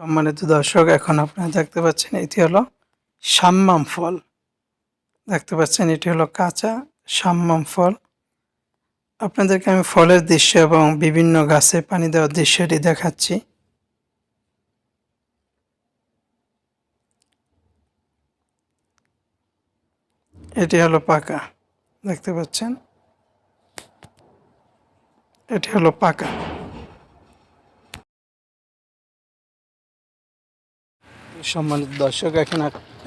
সম্মানিত দর্শক, এখন আপনারা দেখতে পাচ্ছেন এটি হলো সাম্মাম ফল। দেখতে পাচ্ছেন এটি হলো কাঁচা সাম্মাম ফল। আপনাদেরকে আমি ফলের দৃশ্য এবং বিভিন্ন গাছে পানি দেওয়ার দৃশ্যটি দেখাচ্ছি। এটি হলো পাকা, দেখতে পাচ্ছেন? এটি হলো পাকা। সম্মানিত দর্শক, এখন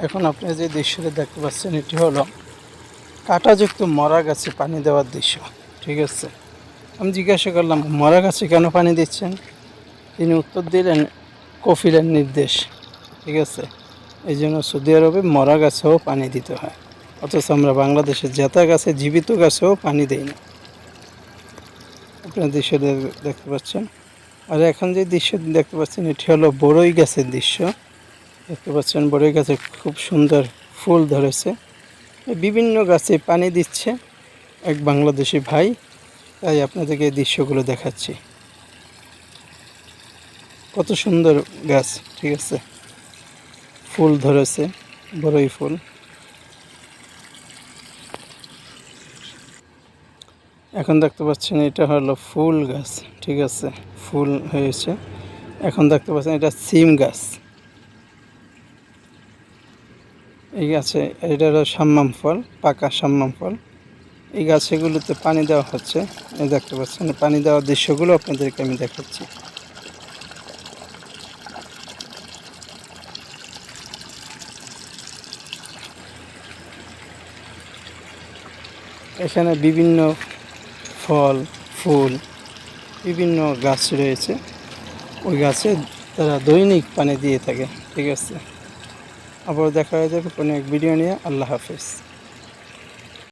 এখন আপনি যে দৃশ্যটি দেখতে পাচ্ছেন, এটি হলো কাঁটাযুক্ত মরা গাছে পানি দেওয়ার দৃশ্য। ঠিক আছে? আমি জিজ্ঞাসা করলাম মরা গাছে কেন পানি দিচ্ছেন? তিনি উত্তর দিলেন, কফিলের নির্দেশ। ঠিক আছে? এই জন্য সৌদি আরবে মরা গাছেও পানি দিতে হয়। অথচ আমরা বাংলাদেশে জেতা গাছে, জীবিত গাছেও পানি দেই না। আপনার দৃশ্য দেখতে পাচ্ছেন। আর এখন যে দৃশ্য দেখতে পাচ্ছেন, এটি হলো বড়ই গাছের দৃশ্য। দেখতে পাচ্ছেন বড়ই গাছে খুব সুন্দর ফুল ধরেছে। বিভিন্ন গাছে পানি দিচ্ছে এক বাংলাদেশি ভাই, তাই আপনাদেরকে এই দৃশ্যগুলো দেখাচ্ছি। কত সুন্দর গাছ, ঠিক আছে? ফুল ধরেছে, বড়ই ফুল। এখন দেখতে পাচ্ছেন, এটা হলো ফুল গাছ, ঠিক আছে? ফুল হয়েছে। এখন দেখতে পাচ্ছেন, এটা সিম গাছ। এই গাছে, এটা হলো সাম্মাম ফল, পাকা সাম্মাম ফল। এই গাছগুলোতে পানি দেওয়া হচ্ছে, এই দেখতে পাচ্ছেন পানি দেওয়ার দৃশ্যগুলো আপনাদেরকে আমি দেখাচ্ছি। এখানে বিভিন্ন ফল, ফুল, বিভিন্ন গাছ রয়েছে। ওই গাছে তারা দৈনিক পানি দিয়ে থাকে, ঠিক আছে? আবার দেখা হয়ে যাবে কোনো এক ভিডিও নিয়ে। আল্লাহ হাফেজ।